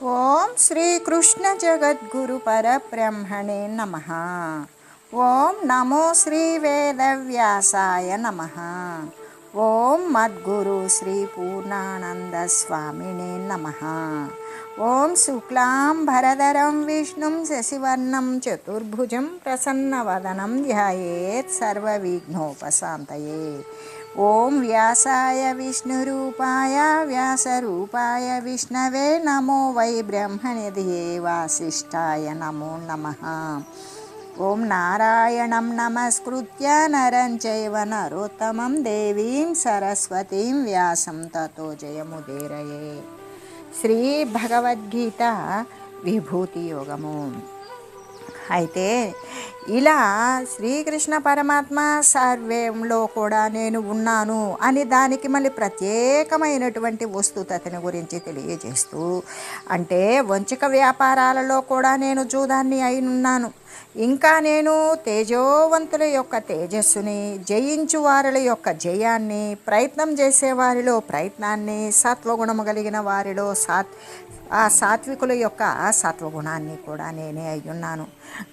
ఓం శ్రీకృష్ణ జగద్గురు పరబ్రహ్మణే నమ ఓం నమో శ్రీ వేదవ్యాసాయ నమ ఓం మద్గురు శ్రీ పూర్ణానంద స్వామినే నమ ఓం శుక్లాం భరధరం విష్ణుం ॐ व्यासाय विष्णुरूपाय व्यासरूपाय विष्णवे नमो वै ब्रह्मनिधये वासिष्ठाय नमो नमः। ॐ नारायणं नमस्कृत्य नरं चैव नरोत्तमं देवीं सरस्वतीं व्यासं ततो जयमुदेरये। श्रीभगवद्गीता विभूतियोगमु। అయితే ఇలా శ్రీకృష్ణ పరమాత్మ సర్వేంలో కూడా నేను ఉన్నాను అని దానికి మళ్ళీ ప్రత్యేకమైనటువంటి వస్తుతని గురించి తెలియజేస్తూ అంటే వంచక వ్యాపారాలలో కూడా నేను జూదాన్ని అయినున్నాను. ఇంకా నేను తేజోవంతుల యొక్క తేజస్సుని జయించు వారిల యొక్క జయాన్ని ప్రయత్నం చేసే వారిలో ప్రయత్నాన్ని సత్వగుణము కలిగిన వారిలో సాత్ ఆ సాత్వికుల యొక్క సత్వగుణాన్ని కూడా నేనే అయ్యున్నాను.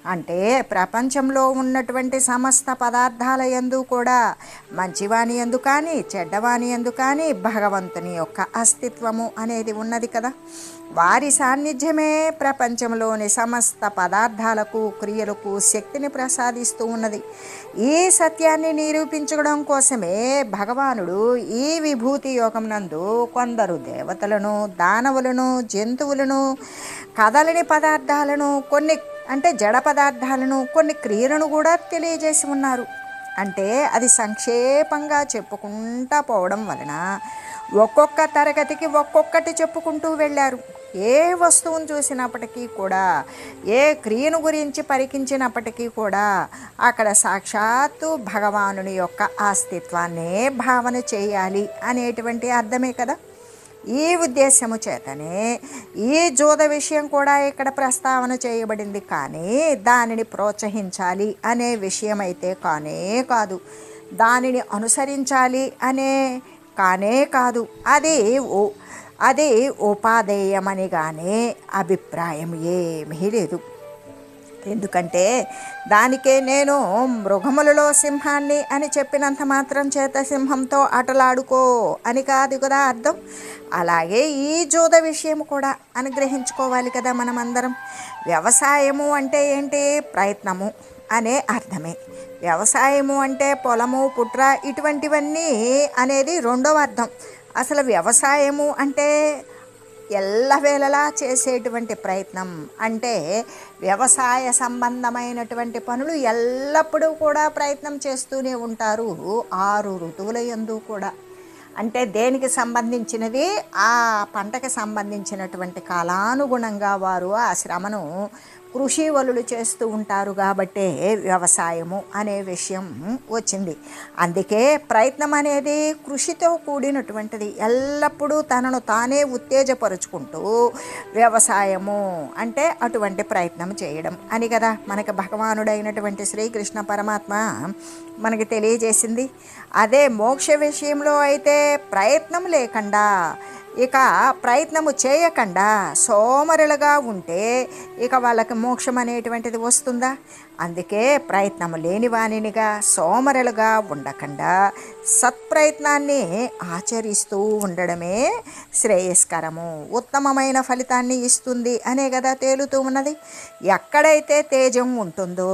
అంటే ప్రపంచంలో ఉన్నటువంటి సమస్త పదార్థాల ఎందు కూడా మంచివాని ఎందు కానీ చెడ్డవాని ఎందు కానీ భగవంతుని యొక్క అస్తిత్వము అనేది ఉన్నది కదా. వారి సాన్నిధ్యమే ప్రపంచంలోని సమస్త పదార్థాలకు క్రియలకు శక్తిని ప్రసాదిస్తూ ఉన్నది. ఈ సత్యాన్ని నిరూపించడం కోసమే భగవానుడు ఈ విభూతి యోగం నందు కొందరు దేవతలను దానవులను జంతువులను కదలని పదార్థాలను కొన్ని అంటే జడ పదార్థాలను కొన్ని క్రియలను కూడా తెలియజేసి ఉన్నారు. అంటే అది సంక్షేపంగా చెప్పుకుంటా పోవడం వలన ఒక్కొక్క తరగతికి ఒక్కొక్కటి చెప్పుకుంటూ వెళ్ళారు. ఏ వస్తువును చూసినప్పటికీ కూడా ఏ క్రియను గురించి పరికించినప్పటికీ కూడా అక్కడ సాక్షాత్తు భగవానుని యొక్క అస్తిత్వాన్నే భావన చేయాలి అనేటువంటి అర్థమే కదా. ఈ ఉద్దేశము చేతనే ఈ జూద విషయం కూడా ఇక్కడ ప్రస్తావన చేయబడింది. కానీ దానిని ప్రోత్సహించాలి అనే విషయం అయితే కానే కాదు. దానిని అనుసరించాలి అనే కానే కాదు. అది ఓ అది ఉపాధేయమని కానీ అభిప్రాయం ఏమీ లేదు. ఎందుకంటే దానికే నేను మృగములలో సింహాన్ని అని చెప్పినంత మాత్రం చేత సింహంతో ఆటలాడుకో అని కాదు కదా అర్థం. అలాగే ఈ జూద విషయం కూడా అనుగ్రహించుకోవాలి కదా మనమందరం. వ్యవసాయము అంటే ఏంటి? ప్రయత్నము. అనే అర్థమే. వ్యవసాయము అంటే పొలము పుట్ర ఇటువంటివన్నీ అనేది రెండవ అర్థం. అసలు వ్యవసాయము అంటే ఎల్లవేళలా చేసేటువంటి ప్రయత్నం. అంటే వ్యవసాయ సంబంధమైనటువంటి పనులు ఎల్లప్పుడూ కూడా ప్రయత్నం చేస్తూనే ఉంటారు ఆరు ఋతువుల ఎందు కూడా. అంటే దేనికి సంబంధించినది ఆ పంటకి సంబంధించినటువంటి కాలానుగుణంగా వారు ఆ శ్రమను వలులు చేస్తూ ఉంటారు కాబట్టే వ్యవసాయము అనే విషయం వచ్చింది. అందుకే ప్రయత్నం అనేది కృషితో కూడినటువంటిది. ఎల్లప్పుడూ తనను తానే ఉత్తేజపరుచుకుంటూ వ్యవసాయము అంటే అటువంటి ప్రయత్నం చేయడం అని కదా మనకి భగవానుడైనటువంటి శ్రీకృష్ణ పరమాత్మ మనకి తెలియజేసింది. అదే మోక్ష విషయంలో అయితే ప్రయత్నం లేకుండా ఇక ప్రయత్నము చేయకుండా. సోమరులుగా ఉంటే ఇక వాళ్ళకి మోక్షం అనేటువంటిది వస్తుందా? అందుకే ప్రయత్నము లేని వాణినిగా సోమరులుగా ఉండకుండా. సత్ప్రయత్నాన్ని ఆచరిస్తూ ఉండడమే శ్రేయస్కరము. ఉత్తమమైన ఫలితాన్ని ఇస్తుంది అనే కదా తేలుతూ ఉన్నది. ఎక్కడైతే తేజం ఉంటుందో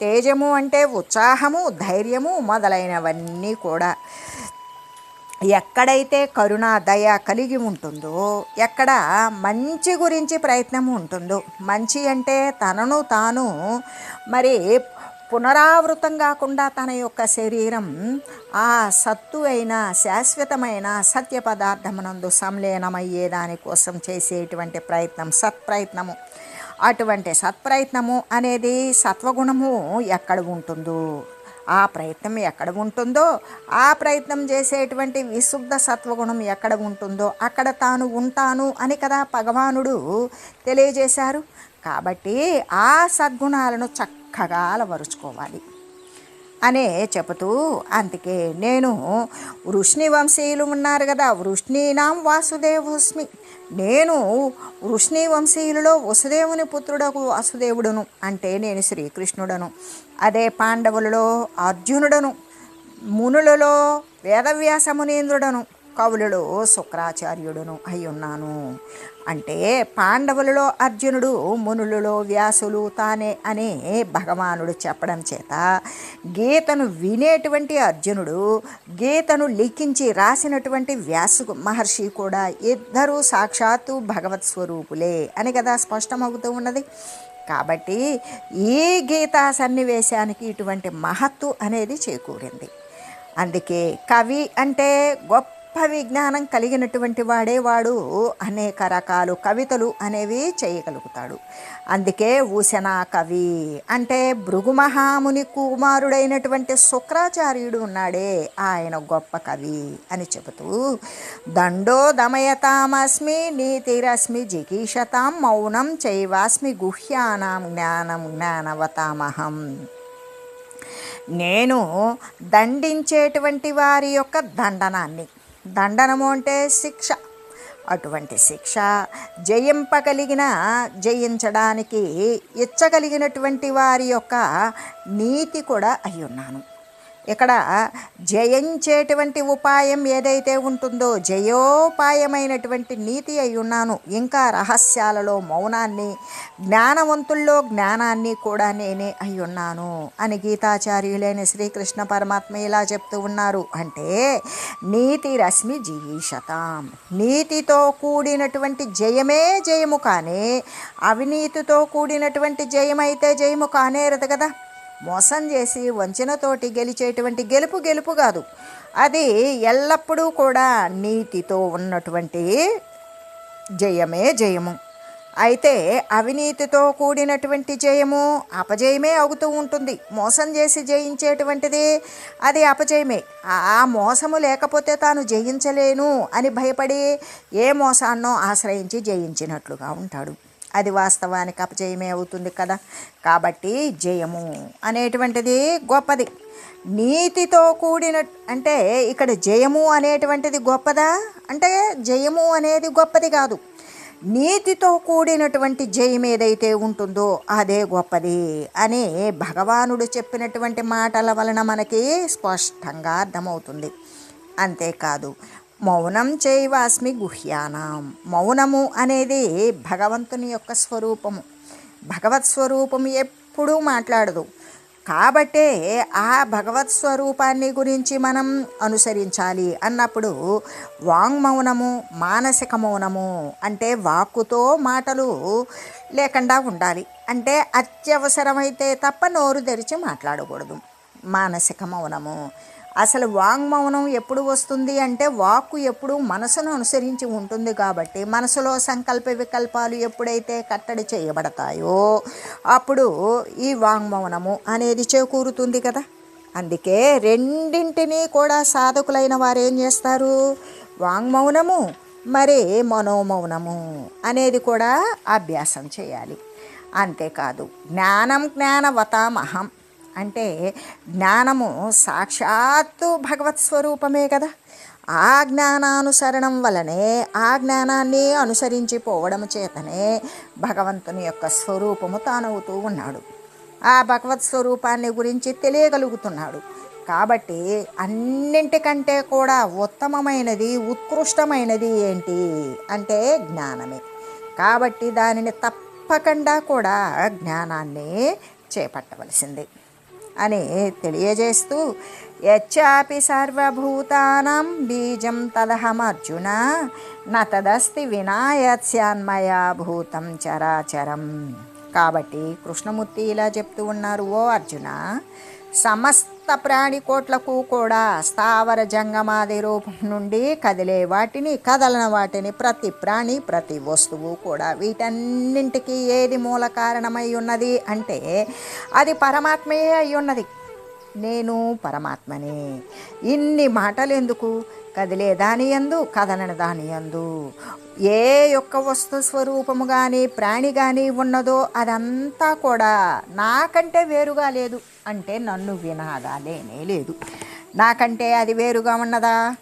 తేజము అంటే ఉత్సాహము ధైర్యము మొదలైనవన్నీ కూడా ఎక్కడైతే కరుణ దయ కలిగి ఉంటుందో ఎక్కడ మంచి గురించి ప్రయత్నం ఉంటుందో మంచి అంటే తనను తాను మరి పునరావృతం కాకుండా తన యొక్క శరీరం ఆ సత్తు అయిన శాశ్వతమైన సత్య పదార్థమునందు సంలీనమయ్యే దానికోసం చేసేటువంటి ప్రయత్నం సత్ప్రయత్నము. అటువంటి సత్ప్రయత్నము అనేది సత్వగుణము ఎక్కడ ఉంటుందో ఆ ప్రయత్నం ఎక్కడ ఉంటుందో ఆ ప్రయత్నం చేసేటువంటి విశుద్ధ సత్వగుణం ఎక్కడ ఉంటుందో అక్కడ తాను ఉంటాను అని కదా భగవానుడు తెలియజేశారు. కాబట్టి ఆ సద్గుణాలను చక్కగా అలవరుచుకోవాలి అనే చెబుతూ అందుకే నేను వృష్ణి వంశీయులు ఉన్నారు కదా వృష్ణీనాం వాసుదేవోస్మి. నేను వృష్ణీ వంశీయులలో వసుదేవుని పుత్రుడకు వాసుదేవుడును అంటే నేను శ్రీకృష్ణుడను. అదే పాండవులలో అర్జునుడను. మునులలో వేదవ్యాస మునీంద్రుడను. కవులలో శుక్రాచార్యుడును అయి ఉన్నాను అంటే పాండవులలో అర్జునుడు మునులలో వ్యాసులు తానే అనే భగవానుడు చెప్పడం చేత గీతను వినేటువంటి అర్జునుడు గీతను లిఖించి రాసినటువంటి వ్యాసు మహర్షి కూడా ఇద్దరూ సాక్షాత్తు భగవత్ స్వరూపులే అని కదా స్పష్టమవుతూ ఉన్నది. కాబట్టి ఈ గీతా సన్నివేశానికి ఇటువంటి మహత్తు అనేది చేకూరింది. అందుకే కవి అంటే గొప్ప విజ్ఞానం కలిగినటువంటి వాడే వాడు. అనేక రకాలు కవితలు అనేవి చేయగలుగుతాడు. అందుకే ఊసెన కవి అంటే భృగు మహాముని కుమారుడైనటువంటి శుక్రాచార్యుడు ఉన్నాడే. ఆయన గొప్ప కవి అని చెబుతూ దండో దమయతామస్మి నీతిరస్మి జిగీషతాం మౌనం చైవాస్మి గుహ్యానాం జ్ఞానం జ్ఞానవతామహం. నేను దండించేటువంటి వారి యొక్క దండనాన్ని దండనము అంటే శిక్ష. అటువంటి శిక్ష జయింపగలిగిన జయించడానికి ఇచ్చగలిగినటువంటి వారి యొక్క నీతి కూడా అయి ఉన్నాను ఇక్కడ జయించేటువంటి ఉపాయం ఏదైతే ఉంటుందో జయోపాయమైనటువంటి నీతి అయి ఉన్నాను. ఇంకా రహస్యాలలో మౌనాన్ని జ్ఞానవంతుల్లో జ్ఞానాన్ని కూడా నేనే అయి ఉన్నాను అని గీతాచార్యులైన శ్రీకృష్ణ పరమాత్మ ఇలా చెప్తూ ఉన్నారు. అంటే నీతి రశ్మి జీవిషతాం. నీతితో కూడినటువంటి జయమే జయము కానీ అవినీతితో కూడినటువంటి జయమైతే జయము కానేరదు కదా. మోసం చేసి వంచనతోటి గెలిచేటువంటి గెలుపు గెలుపు కాదు. అది ఎల్లప్పుడూ కూడా నీతితో ఉన్నటువంటి జయమే జయము. అయితే అవినీతితో కూడినటువంటి జయము అపజయమే అవుతూ ఉంటుంది. మోసం చేసి జయించేటువంటిది అది అపజయమే. ఆ మోసము లేకపోతే తాను జయించలేను అని భయపడి ఏ మోసాన్నో ఆశ్రయించి జయించినట్లుగా ఉంటాడు. అది వాస్తవానికి అపజయమే అవుతుంది కదా. కాబట్టి జయము అనేటువంటిది గొప్పది. నీతితో కూడిన అంటే ఇక్కడ జయము అనేటువంటిది గొప్పదా? అంటే జయము అనేది గొప్పది కాదు. నీతితో కూడినటువంటి జయం ఏదైతే ఉంటుందో అదే గొప్పది అని భగవానుడు చెప్పినటువంటి మాటల వలన మనకి స్పష్టంగా అర్థమవుతుంది. అంతేకాదు మౌనం చేయవాస్మి గుహ్యానం. మౌనము అనేది భగవంతుని యొక్క స్వరూపము. భగవత్ స్వరూపము ఎప్పుడూ మాట్లాడదు. కాబట్టే ఆ భగవత్ స్వరూపాన్ని గురించి మనం అనుసరించాలి అన్నప్పుడు వాంగ్మౌనము మానసిక మౌనము అంటే వాక్కుతో మాటలు లేకుండా ఉండాలి. అంటే అత్యవసరమైతే తప్ప నోరు తెరిచి మాట్లాడకూడదు. మానసిక మౌనము అసలు వాంగ్మౌనం ఎప్పుడు వస్తుంది అంటే వాక్కు ఎప్పుడు మనసును అనుసరించి ఉంటుంది కాబట్టి మనసులో సంకల్ప వికల్పాలు ఎప్పుడైతే కట్టడి చేయబడతాయో అప్పుడు ఈ వాంగ్మౌనము అనేది చేకూరుతుంది కదా. అందుకే రెండింటినీ కూడా సాధకులైన వారు ఏం చేస్తారు? వాంగ్మౌనము మరి మనోమౌనము అనేది కూడా అభ్యాసం చేయాలి. అంతేకాదు జ్ఞానం జ్ఞానవతామహం అంటే జ్ఞానము సాక్షాత్తు భగవత్ స్వరూపమే కదా. ఆ జ్ఞానానుసరణం వలనే ఆ జ్ఞానాన్ని అనుసరించి పోవడం చేతనే భగవంతుని యొక్క స్వరూపము తానవుతూ ఉన్నాడు. ఆ భగవత్ స్వరూపాన్ని గురించి తెలియగలుగుతున్నాడు. కాబట్టి అన్నింటికంటే కూడా ఉత్తమమైనది ఉత్కృష్టమైనది ఏంటి అంటే జ్ఞానమే. కాబట్టి దానిని తప్పకుండా కూడా జ్ఞానాన్ని చేపట్టవలసింది. అని తెలియజేస్తూ యచ్చాపి సర్వభూతానం బీజం తదహమర్జున నతదస్తి వినాయత్స్యాన్మయా భూతం చరాచరం. కాబట్టి కృష్ణమూర్తి ఇలా చెప్తూ ఉన్నారు ఓ అర్జున సమస్త ప్రాణికోట్లకు కూడా స్థావర జంగమాది రూపం నుండి కదిలే వాటిని కదలన వాటిని ప్రతి ప్రాణి ప్రతి వస్తువు కూడా వీటన్నింటికి ఏది మూల కారణమై ఉన్నది అంటే అది పరమాత్మయే అయి ఉన్నది. నేను పరమాత్మనే. ఇన్ని మాటలు ఎందుకు? కదిలే దాని యందు కదలని దాని యందు. ఏ యొక్క వస్తు స్వరూపము కానీ ప్రాణి కానీ ఉన్నదో అదంతా కూడా నాకంటే వేరుగా లేదు. అంటే నన్ను వినాగా లేనే లేదు. నాకంటే అది వేరుగా ఉన్నదా?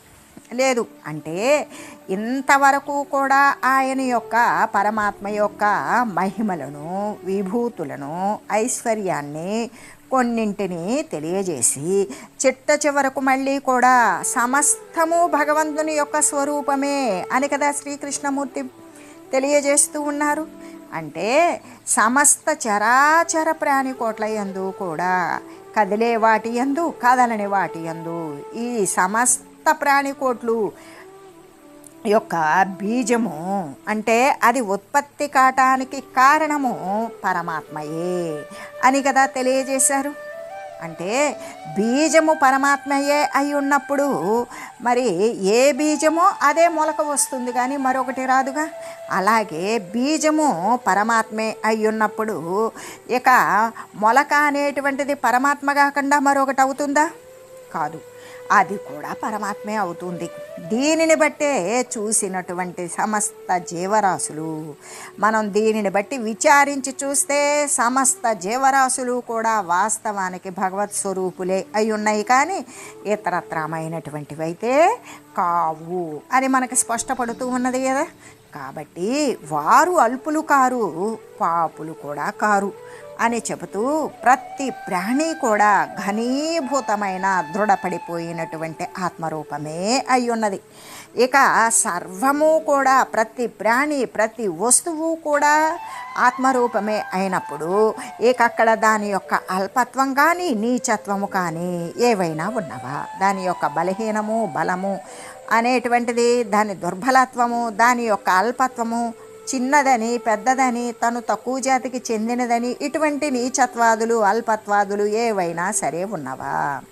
లేదు. అంటే ఇంతవరకు కూడా ఆయన యొక్క పరమాత్మ యొక్క మహిమలను విభూతులను ఐశ్వర్యాన్ని కొన్నింటిని తెలియజేసి చిట్ట చివరకు మళ్ళీ కూడా సమస్తము భగవంతుని యొక్క స్వరూపమే అని కదా శ్రీకృష్ణమూర్తి తెలియజేస్తూ ఉన్నారు. అంటే సమస్త చరాచర ప్రాణికోట్ల యందు కూడా కదిలే వాటి యందు కదలని వాటి యందు ఈ సమస్త ప్రాణికోట్లు యొక్క బీజము అంటే అది ఉత్పత్తి కావటానికి కారణము పరమాత్మయే అని కదా తెలియజేశారు. అంటే బీజము పరమాత్మయే అయి ఉన్నప్పుడు మరి ఏ బీజమో అదే మొలక వస్తుంది కానీ మరొకటి రాదుగా? అలాగే బీజము పరమాత్మే అయి ఉన్నప్పుడు ఇక మొలక అనేటువంటిది పరమాత్మ కాకుండా మరొకటి అవుతుందా? కాదు. అది కూడా పరమాత్మే అవుతుంది. దీనిని బట్టే చూసినటువంటి సమస్త జీవరాశులు మనం దీనిని బట్టి విచారించి చూస్తే సమస్త జీవరాశులు కూడా వాస్తవానికి భగవత్ స్వరూపులే అయి ఉన్నాయి. కానీ ఇతరత్రమైనటువంటివి అయితే కావు అని మనకి స్పష్టపడుతూ ఉన్నది కదా. కాబట్టి వారు అల్పులు కారు పాపులు కూడా కారు. అని చెబుతూ ప్రతి ప్రాణి కూడా ఘనీభూతమైన దృఢపడిపోయినటువంటి ఆత్మరూపమే అయి ఉన్నది ఇక సర్వము కూడా ప్రతి ప్రాణి ప్రతి వస్తువు కూడా ఆత్మరూపమే అయినప్పుడు ఇక అక్కడ దాని యొక్క అల్పత్వం కానీ నీచత్వము కానీ ఏవైనా ఉన్నవా? దాని యొక్క బలహీనము బలము అనేటువంటిది దాని దుర్బలత్వము దాని యొక్క అల్పత్వము చిన్నదని పెద్దదని తను తక్కువ జాతికి చెందినదని ఇటువంటి నీచత్వాదులు అల్పత్వాదులు ఏవైనా సరే ఉన్నవా?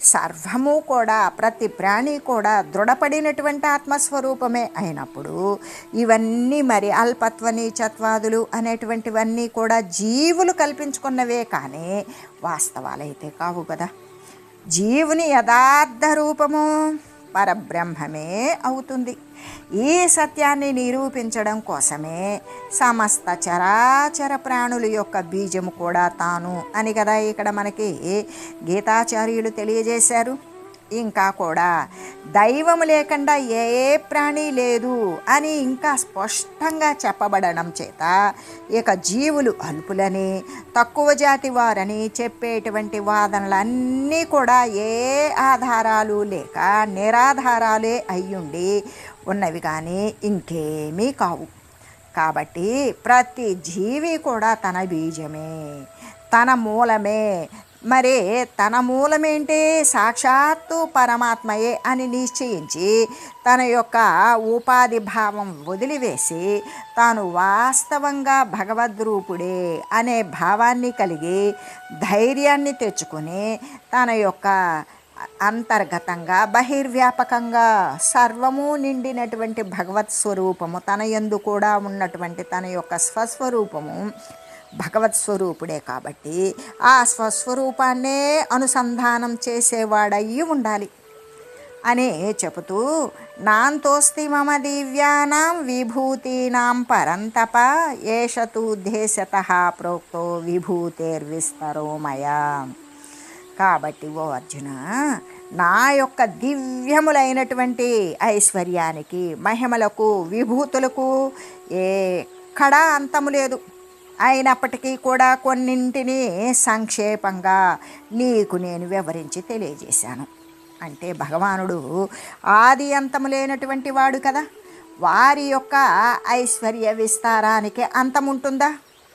సర్వము కూడా ప్రతి ప్రాణి కూడా దృఢపడినటువంటి ఆత్మస్వరూపమే అయినప్పుడు ఇవన్నీ మరి అల్పత్వ నీచత్వాదులు అనేటువంటివన్నీ కూడా జీవులు కల్పించుకున్నవే కానీ వాస్తవాలైతే కావు కదా. జీవుని యథార్థ రూపము పరబ్రహ్మమే అవుతుంది. ఈ సత్యాన్ని నిరూపించడం కోసమే సమస్త చరాచర ప్రాణుల యొక్క బీజము కూడా తాను అని కదా ఇక్కడ మనకి గీతాచార్యులు తెలియజేశారు. ఇంకా కూడా దైవము లేకుండా ఏ ప్రాణి లేదు అని ఇంకా స్పష్టంగా చెప్పబడడం చేత ఇక జీవులు అల్పులని తక్కువ జాతి వారని చెప్పేటువంటి వాదనలన్నీ కూడా ఏ ఆధారాలు లేక నిరాధారాలే అయ్యుండి ఉన్నవి కానీ ఇంకేమీ కావు. కాబట్టి ప్రతి జీవి కూడా తన బీజమే తన మూలమే. మరి తన మూలమేంటి? సాక్షాత్తు పరమాత్మయే అని నిశ్చయించి తన యొక్క ఉపాధి భావం వదిలివేసి తాను వాస్తవంగా భగవద్రూపుడే అనే భావాన్ని కలిగి ధైర్యాన్ని తెచ్చుకొని తన యొక్క అంతర్గతంగా బహిర్వ్యాపకంగా సర్వము నిండినటువంటి భగవత్ స్వరూపము తన యందు కూడా ఉన్నటువంటి తన యొక్క స్వస్వరూపము భగవత్ స్వరూపుడే కాబట్టి ఆ స్వస్వరూపాన్నే అనుసంధానం చేసేవాడయ్యి ఉండాలి అని చెబుతూ నాంతోస్తి మమ దివ్యానాం విభూతీనాం పరంతప ఏషతు దేశత ప్రోక్తో విభూతేర్విస్తరోమయా. కాబట్టి ఓ అర్జున నా యొక్క దివ్యములైనటువంటి ఐశ్వర్యానికి మహిమలకు విభూతులకు ఎక్కడా అంతము లేదు. అయినప్పటికీ కూడా కొన్నింటిని సంక్షేపంగా నీకు నేను వివరించి తెలియజేశాను. అంటే భగవానుడు ఆది అంతము లేనటువంటి వాడు కదా వారి యొక్క ఐశ్వర్య విస్తారానికి అంతం ఉంటుందా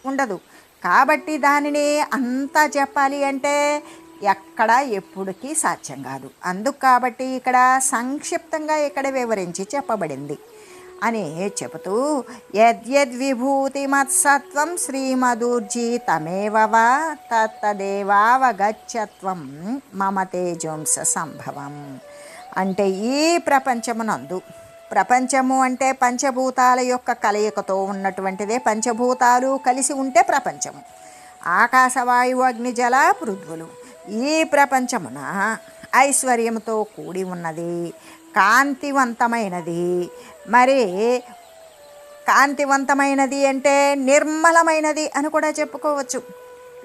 ఉండదు. కాబట్టి దానిని అంతా చెప్పాలి అంటే ఎక్కడ ఎప్పుడుకి సాధ్యం కాదు. అందుకు కాబట్టి ఇక్కడ సంక్షిప్తంగా ఇక్కడ వివరించి చెప్పబడింది అని చెబుతూ యద్యద్విభూతిమత్సత్వం శ్రీమధుర్జితమేవ వా తత్తదేవావగచ్చత్వం మమ తేజోంస సంభవం. అంటే ఈ ప్రపంచమునందు ప్రపంచము అంటే పంచభూతాల యొక్క కలయికతో ఉన్నటువంటిదే పంచభూతాలు కలిసి ఉంటే ప్రపంచము. ఆకాశవాయువు అగ్ని జల పృథ్వులు. ఈ ప్రపంచమున ఐశ్వర్యంతో కూడి ఉన్నది కాంతివంతమైనది. మరి కాంతివంతమైనది అంటే నిర్మలమైనది అని కూడా చెప్పుకోవచ్చు.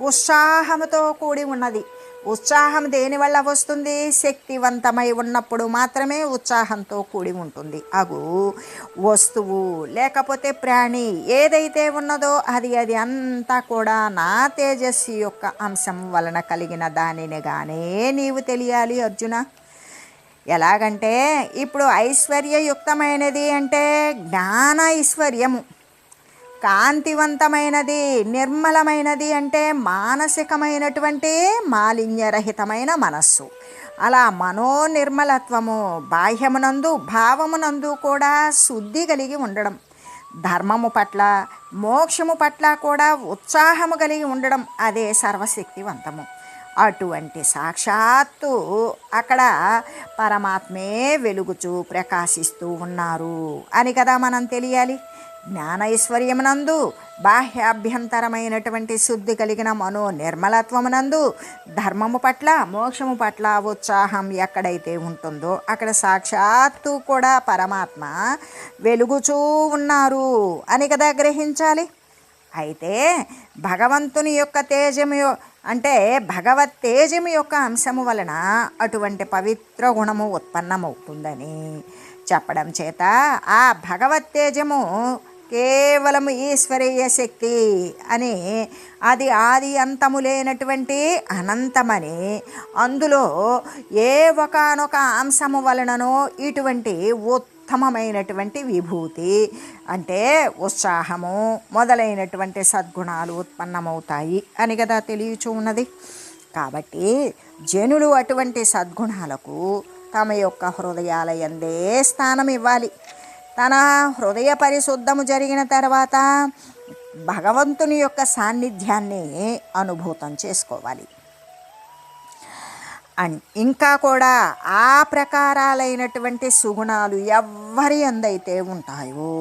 ఉత్సాహముతో కూడి ఉన్నది. ఉత్సాహం దేనివల్ల వస్తుంది? శక్తివంతమై ఉన్నప్పుడు మాత్రమే ఉత్సాహంతో కూడి ఉంటుంది. అగు వస్తువు లేకపోతే ప్రాణి ఏదైతే ఉన్నదో అది అది అంతా కూడా నా తేజస్సు యొక్క అంశం వలన కలిగిన దానినిగానే నీవు తెలియాలి అర్జున. ఎలాగంటే ఇప్పుడు ఐశ్వర్యయుక్తమైనది అంటే జ్ఞాన ఐశ్వర్యము. కాంతివంతమైనది నిర్మలమైనది అంటే మానసికమైనటువంటి మాలిన్యరహితమైన మనస్సు. అలా మనోనిర్మలత్వము బాహ్యమునందు భావమునందు కూడా శుద్ధి కలిగి ఉండడం. ధర్మము పట్ల మోక్షము పట్ల కూడా ఉత్సాహము కలిగి ఉండడం అదే సర్వశక్తివంతము. అటువంటి సాక్షాత్తు అక్కడ పరమాత్మే వెలుగుచూ ప్రకాశిస్తూ ఉన్నారు అని కదా మనం తెలియాలి. జ్ఞానైశ్వర్యమునందు బాహ్యాభ్యంతరమైనటువంటి శుద్ధి కలిగిన మనో నిర్మలత్వమునందు ధర్మము పట్ల మోక్షము పట్ల ఉత్సాహం ఎక్కడైతే ఉంటుందో అక్కడ సాక్షాత్తు కూడా పరమాత్మ వెలుగుచూ ఉన్నారు అని కదా గ్రహించాలి. అయితే భగవంతుని యొక్క తేజము అంటే భగవత్ తేజము యొక్క అంశము వలన అటువంటి పవిత్ర గుణము ఉత్పన్నమవుతుందని చెప్పడం చేత ఆ భగవత్ తేజము కేవలము ఈశ్వరీయ శక్తి అని అది ఆది అంతము లేనటువంటి అనంతమని అందులో ఏ ఒకనొక అంశము వలననో ఇటువంటి ఉత్తమమైనటువంటి విభూతి అంటే ఉత్సాహము మొదలైనటువంటి సద్గుణాలు ఉత్పన్నమవుతాయి అని కదా తెలియచూ ఉన్నది. కాబట్టి జనులు అటువంటి సద్గుణాలకు తమ యొక్క హృదయాలయందే స్థానం ఇవ్వాలి తన హృదయ పరిశుద్ధము జరిగిన తర్వాత భగవంతుని యొక్క సాన్నిధ్యాన్ని అనుభూతం చేసుకోవాలి. అండ్ ఇంకా కూడా ఆ ప్రకారాలైనటువంటి సుగుణాలు ఎవ్వరి అందైతే ఉంటాయో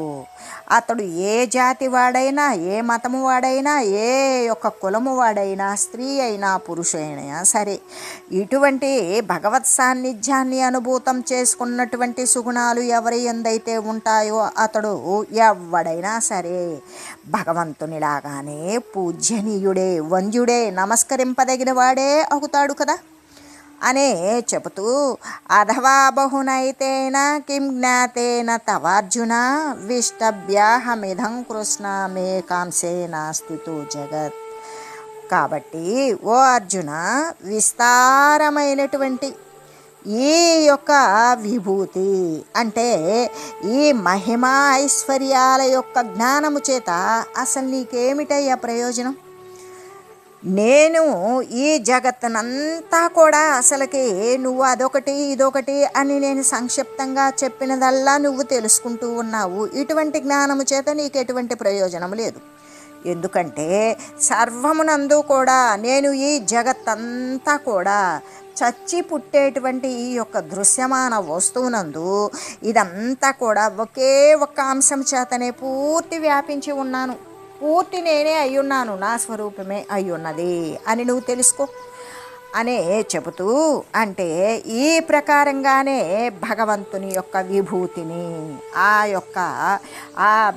అతడు ఏ జాతి వాడైనా ఏ మతము వాడైనా ఏ యొక్క కులము వాడైనా స్త్రీ అయినా పురుషైనా సరే ఇటువంటి భగవత్ సాన్నిధ్యాన్ని అనుభూతం చేసుకున్నటువంటి సుగుణాలు ఎవరి ఎందైతే ఉంటాయో అతడు ఎవడైనా సరే భగవంతునిలాగానే పూజ్యనీయుడే వంద్యుడే నమస్కరింపదగిన వాడే అవుతాడు కదా. అనే చెబుతూ అథవా బహునైతేన కిం జ్ఞాతేన తవార్జున విష్టభ్యాహమిధం కృష్ణ మే కాంసేన స్థితు జగత్. కాబట్టి ఓ అర్జున విస్తారమైనటువంటి ఈ యొక్క విభూతి అంటే ఈ మహిమా ఐశ్వర్యాల యొక్క జ్ఞానము చేత అసలు నీకేమిటయ్యా ప్రయోజనం? నేను ఈ జగత్తునంతా కూడా అసలుకి నువ్వు అదొకటి ఇదొకటి అని నేను సంక్షిప్తంగా చెప్పినదల్లా నువ్వు తెలుసుకుంటూ ఉన్నావు. ఇటువంటి జ్ఞానము చేత నీకు ఎటువంటి ప్రయోజనం లేదు. ఎందుకంటే సర్వమునందు కూడా నేను ఈ జగత్తంతా కూడా చచ్చి పుట్టేటువంటి ఈ యొక్క దృశ్యమాన వస్తువునందు ఇదంతా కూడా ఒకే ఒక్క అంశం చేతనే పూర్తి వ్యాపించి ఉన్నాను. పూర్తి నేనే అయ్యున్నాను నా స్వరూపమే అయ్యున్నది అని నువ్వు తెలుసుకో. అనే చెబుతూ అంటే ఈ ప్రకారంగానే భగవంతుని యొక్క విభూతిని ఆ యొక్క ఆ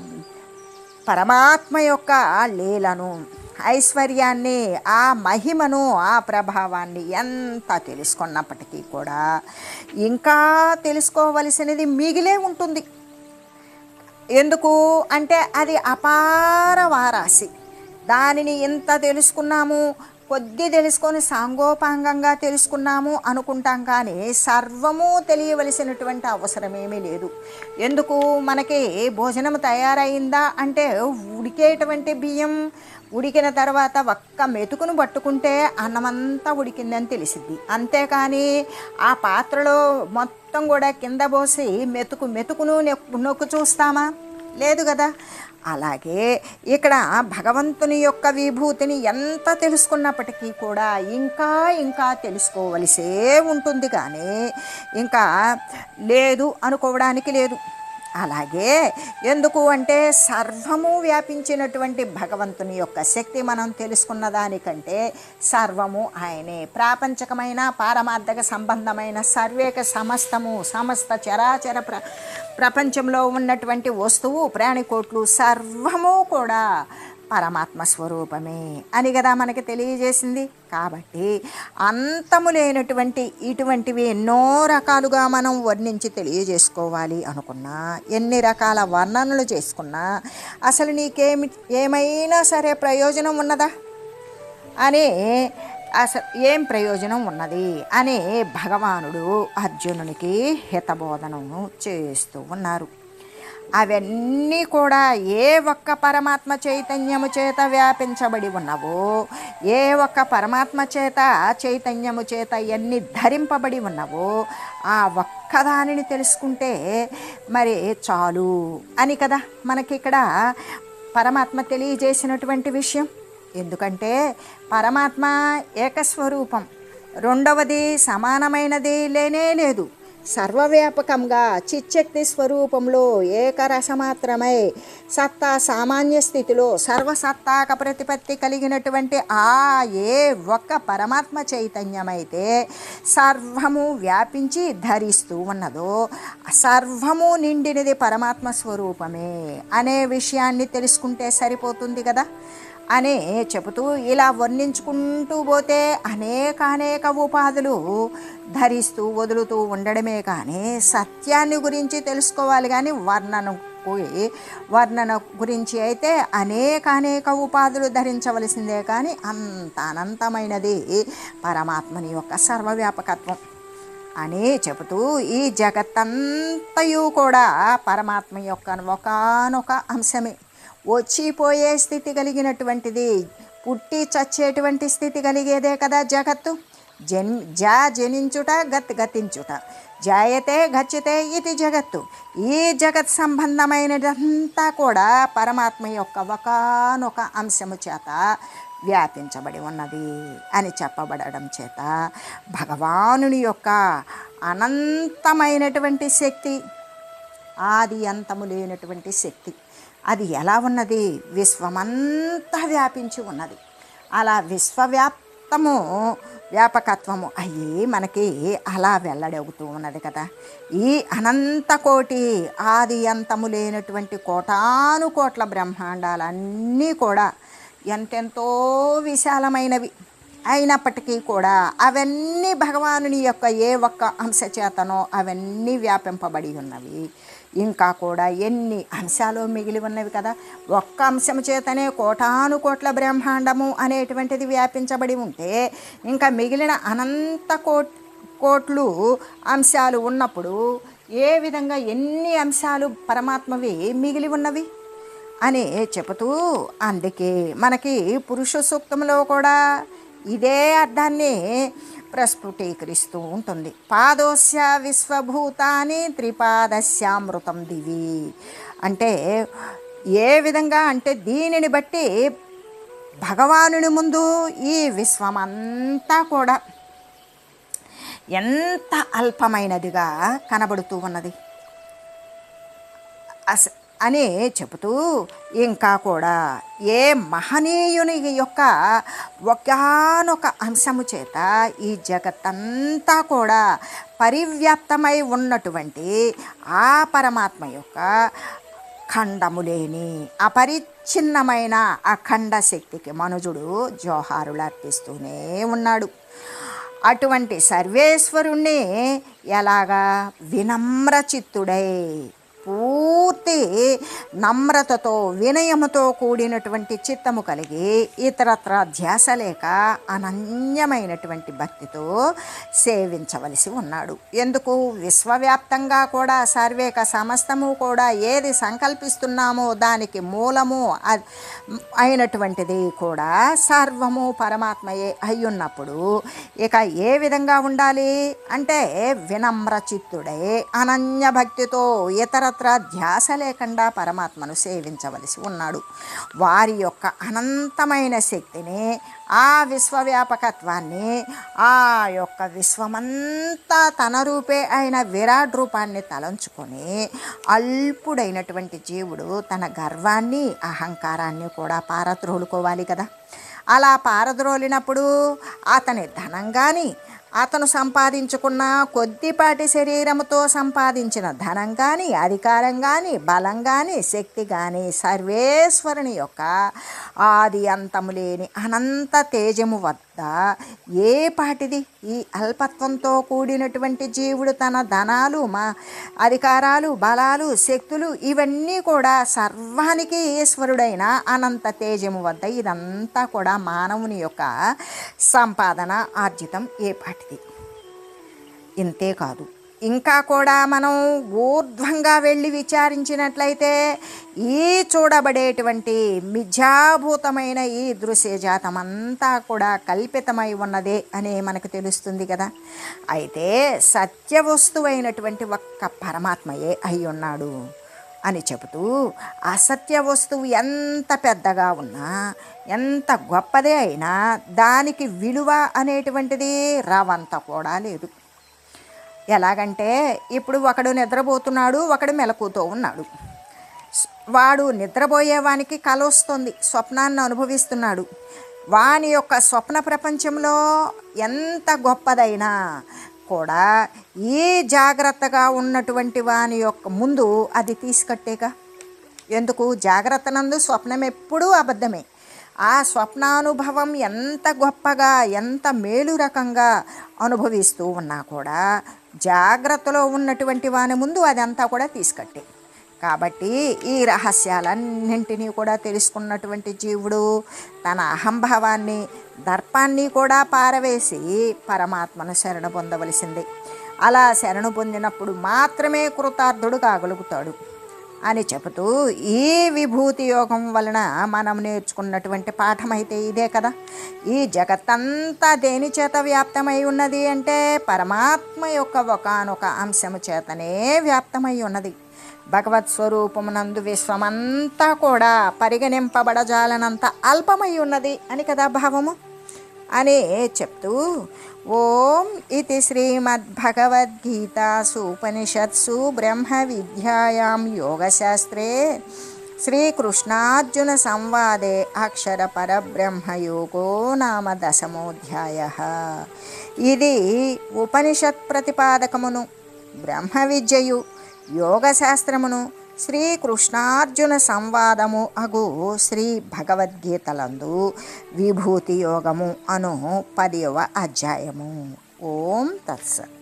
పరమాత్మ యొక్క లీలను ఐశ్వర్యాన్ని ఆ మహిమను ఆ ప్రభావాన్ని ఎంత తెలుసుకున్నప్పటికీ కూడా ఇంకా తెలుసుకోవలసినది మిగిలే ఉంటుంది. ఎందుకు? అంటే అది అపార వారాసి. దానిని ఎంత తెలుసుకున్నాము? కొద్ది తెలుసుకొని సాంగోపాంగంగా తెలుసుకున్నాము అనుకుంటాం కానీ సర్వము తెలియవలసినటువంటి అవసరమేమీ లేదు. ఎందుకు? మనకి భోజనం తయారైందా? అంటే ఉడికేటువంటి బియ్యం ఉడికిన తర్వాత ఒక్క మెతుకును పట్టుకుంటే అన్నమంతా ఉడికిందని తెలిసిద్ది. అంతేకాని ఆ పాత్రలో మొత్తం కూడా కింద పోసి మెతుకు మెతుకును నొక్కు చూస్తామా? లేదు కదా? అలాగే ఇక్కడ భగవంతుని యొక్క విభూతిని ఎంత తెలుసుకున్నప్పటికీ కూడా ఇంకా ఇంకా తెలుసుకోవలసే ఉంటుంది కానీ ఇంకా లేదు అనుకోవడానికి లేదు. అలాగే ఎందుకు అంటే సర్వము వ్యాపించినటువంటి భగవంతుని యొక్క శక్తి మనం తెలుసుకున్న దానికంటే సర్వము ఆయనే. ప్రాపంచకమైన పారమార్థక సంబంధమైన సర్వేక సమస్తము సమస్త చరాచర ప్ర ప్రపంచంలో ఉన్నటువంటి వస్తువు ప్రాణికోట్లు సర్వము కూడా పరమాత్మ స్వరూపమే అని కదా మనకి తెలియజేసింది. కాబట్టి అంతము లేనటువంటి ఇటువంటివి ఎన్నో రకాలుగా మనం వర్ణించి తెలియజేసుకోవాలి అనుకున్నా ఎన్ని రకాల వర్ణనలు చేసుకున్నా అసలు నీకేమి ఏమైనా సరే ప్రయోజనం ఉన్నదా? అని అసలు ఏం ప్రయోజనం ఉన్నది? అని భగవానుడు అర్జునునికి హితబోధనను చేస్తూ ఉన్నారు. అవన్నీ కూడా ఏ ఒక్క పరమాత్మ చైతన్యము చేత వ్యాపించబడి ఉన్నవో ఏ ఒక్క పరమాత్మ చేత చైతన్యము చేత ఎన్ని ధరింపబడి ఉన్నవో ఆ ఒక్కదానిని తెలుసుకుంటే మరి చాలు అని కదా మనకి ఇక్కడ పరమాత్మ తెలియజేసినటువంటి విషయం. ఎందుకంటే పరమాత్మ ఏకస్వరూపం. రెండవది సమానమైనది లేనే లేదు. సర్వవ్యాపకంగా చిచ్చక్తి స్వరూపంలో ఏకరసమాత్రమై సత్తా సామాన్య స్థితిలో సర్వసత్తాక ప్రతిపత్తి కలిగినటువంటి ఆ ఏ ఒక్క పరమాత్మ చైతన్యమైతే సర్వము వ్యాపించి ధరిస్తూ ఉన్నదో సర్వము నిండినది పరమాత్మ స్వరూపమే అనే విషయాన్ని తెలుసుకుంటే సరిపోతుంది కదా. అని చెబుతూ ఇలా వర్ణించుకుంటూ పోతే అనేకానేక ఉపాధులు ధరిస్తూ వదులుతూ ఉండడమే కానీ సత్యాన్ని గురించి తెలుసుకోవాలి కానీ వర్ణను వర్ణన గురించి అయితే అనేకానేక ఉపాధులు ధరించవలసిందే కానీ అంత అనంతమైనది పరమాత్మని యొక్క సర్వవ్యాపకత్వం అని చెబుతూ ఈ జగత్తంతయు కూడా పరమాత్మ యొక్క ఒకనొక అంశమే. వచ్చిపోయే స్థితి కలిగినటువంటిది. పుట్టి చచ్చేటువంటి స్థితి కలిగేదే కదా జగత్తు. జన్ జా జనించుట గత్ గతించుట. జాయతే గచ్చితే ఇది జగత్తు. ఈ జగత్ సంబంధమైనదంతా కూడా పరమాత్మ యొక్క ఒకనొక అంశము చేత వ్యాపించబడి ఉన్నది అని చెప్పబడడం చేత భగవానుని యొక్క అనంతమైనటువంటి శక్తి ఆది అంతము లేనటువంటి శక్తి. అది ఎలా ఉన్నది? విశ్వమంతా వ్యాపించి ఉన్నది. అలా విశ్వవ్యాప్తము వ్యాపకత్వము అయ్యి మనకి అలా వెల్లడవుతూ ఉన్నది కదా. ఈ అనంత కోటి ఆది అంతము లేనటువంటి కోటాను కోట్ల బ్రహ్మాండాలన్నీ కూడా ఎంతెంతో విశాలమైనవి అయినప్పటికీ కూడా అవన్నీ భగవానుని యొక్క ఏ ఒక్క అంశ చేతనో అవన్నీ వ్యాపింపబడి ఉన్నవి. ఇంకా కూడా ఎన్ని అంశాలు మిగిలి ఉన్నవి కదా? ఒక్క అంశం చేతనే కోటాను కోట్ల బ్రహ్మాండము అనేటువంటిది వ్యాపించబడి ఉంటే ఇంకా మిగిలిన అనంత కోట్ కోట్లు అంశాలు ఉన్నప్పుడు ఏ విధంగా ఎన్ని అంశాలు పరమాత్మవి మిగిలి ఉన్నవి? అని చెబుతూ అందుకే మనకి పురుష సూక్తంలో కూడా ఇదే అర్థాన్ని ప్రస్ఫుటీకరిస్తూ ఉంటుంది. పాదోస్య విశ్వభూతాని త్రిపాదస్యామృతం దివి. అంటే ఏ విధంగా అంటే దీనిని బట్టి భగవానుని ముందు ఈ విశ్వమంతా కూడా ఎంత అల్పమైనదిగా కనబడుతూ ఉన్నది. అస అని చెబుతూ ఇంకా కూడా ఏ మహనీయుని యొక్క ఒకనొక అంశము చేత ఈ జగత్తంతా కూడా పరివ్యాప్తమై ఉన్నటువంటి ఆ పరమాత్మ యొక్క ఖండము లేని అపరిచ్ఛిన్నమైన అఖండ శక్తికి మనుజుడు జోహారులు అర్పిస్తూనే ఉన్నాడు. అటువంటి సర్వేశ్వరుణ్ణి ఎలాగా వినమ్రచిత్తుడై పూ పూర్తి నమ్రతతో వినయముతో కూడినటువంటి చిత్తము కలిగి ఇతరత్ర ధ్యాస లేక అనన్యమైనటువంటి భక్తితో సేవించవలసి ఉన్నాడు. ఎందుకు? విశ్వవ్యాప్తంగా కూడా సర్వేక సమస్తము కూడా ఏది సంకల్పిస్తున్నామో దానికి మూలము అయినటువంటిది కూడా సర్వము పరమాత్మయే అయ్యున్నప్పుడు ఇక ఏ విధంగా ఉండాలి? అంటే వినమ్రచిత్తుడై అనన్య భక్తితో ఇతరత్ర ధ్యాస లేకుండా పరమాత్మను సేవించవలసి ఉన్నాడు. వారి యొక్క అనంతమైన శక్తిని ఆ విశ్వవ్యాపకత్వాన్ని ఆ యొక్క విశ్వమంతా తన రూపే అయిన విరాట్ రూపాన్ని తలంచుకొని అల్పుడైనటువంటి జీవుడు తన గర్వాన్ని అహంకారాన్ని కూడా పారద్రోలుకోవాలి కదా. అలా పారద్రోలినప్పుడు అతని ధనం కానీ అతను సంపాదించుకున్న కొద్దిపాటి శరీరముతో సంపాదించిన ధనం కానీ అధికారం కానీ బలం కానీ శక్తి కానీ సర్వేశ్వరుని యొక్క ఆది అంతము లేని అనంత తేజము వద్ద ఏ పాటిది? ఈ అల్పత్వంతో కూడినటువంటి జీవుడు తన ధనాలు మా అధికారాలు బలాలు శక్తులు ఇవన్నీ కూడా సర్వానికి ఈశ్వరుడైన అనంత తేజము వద్ద ఇదంతా కూడా మానవుని యొక్క సంపాదన ఆర్జితం ఏ పాటిది? ఇంతే కాదు. ఇంకా కూడా మనం ఊర్ధ్వంగా వెళ్ళి విచారించినట్లయితే ఈ చూడబడేటువంటి మిథ్యాభూతమైన ఈ దృశ్యజాతం అంతా కూడా కల్పితమై ఉన్నదే అని మనకు తెలుస్తుంది కదా. అయితే సత్య వస్తువైనటువంటి ఒక్క పరమాత్మయే అయి ఉన్నాడు అని చెబుతూ అసత్య వస్తువు ఎంత పెద్దగా ఉన్నా ఎంత గొప్పదే అయినా దానికి విలువ అనేటువంటిది రవంత కూడా లేదు. ఎలాగంటే ఇప్పుడు ఒకడు నిద్రపోతున్నాడు ఒకడు మెలకుతో ఉన్నాడు. వాడు నిద్రపోయేవానికి కల వస్తుంది స్వప్నాన్ని అనుభవిస్తున్నాడు. వాని యొక్క స్వప్న ప్రపంచంలో ఎంత గొప్పదైనా కూడా ఈ జాగ్రత్తగా ఉన్నటువంటి వాని యొక్క ముందు అది తీసుకట్టేగా. ఎందుకు? జాగ్రత్త నందు స్వప్నం ఎప్పుడూ అబద్ధమే. ఆ స్వప్నానుభవం ఎంత గొప్పగా ఎంత మేలు రకంగా అనుభవిస్తూ ఉన్నా కూడా జాగ్రత్తలో ఉన్నటువంటి వాని ముందు అదంతా కూడా తీసుకట్టే. కాబట్టి ఈ రహస్యాలన్నింటినీ కూడా తెలుసుకున్నటువంటి జీవుడు తన అహంభావాన్ని దర్పాన్ని కూడా పారవేసి పరమాత్మను శరణ పొందవలసిందే. అలా శరణు పొందినప్పుడు మాత్రమే కృతార్థుడు కాగలుగుతాడు. అని చెబుతూ ఈ విభూతి యోగం వలన మనం నేర్చుకున్నటువంటి పాఠం అయితే ఇదే కదా. ఈ జగత్తంతా దేని చేత వ్యాప్తమై ఉన్నది అంటే పరమాత్మ యొక్క ఒకనొక అంశము చేతనే వ్యాప్తమై ఉన్నది. భగవత్ స్వరూపమునందు విశ్వమంతా కూడా పరిగణింపబడజాలనంత అల్పమై ఉన్నది అని కదా భావము. అని చెప్తూ ఓం ఇది శ్రీమద్భగవద్గీతాసు ఉపనిషత్సు బ్రహ్మ విద్యాయాం యోగశాస్త్రే శ్రీకృష్ణార్జున సంవాదే అక్షర పరబ్రహ్మయోగో నామ దశమోధ్యాయ. ఇది ఉపనిషత్ ప్రతిపాదకమును బ్రహ్మ విద్యయు యోగశాస్త్రమును శ్రీకృష్ణార్జున సంవాదము అగు శ్రీ భగవద్గీతలందు విభూతి యోగము అను పదవ అధ్యాయము. ఓం తత్సత్.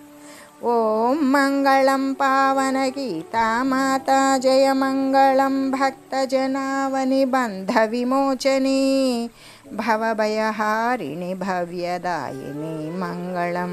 ఓం మంగళం పావన గీతామాత జయ మంగళం భక్తజనావని బంధ విమోచని భవభయహారిణి భవ్యదాయిని మంగళం.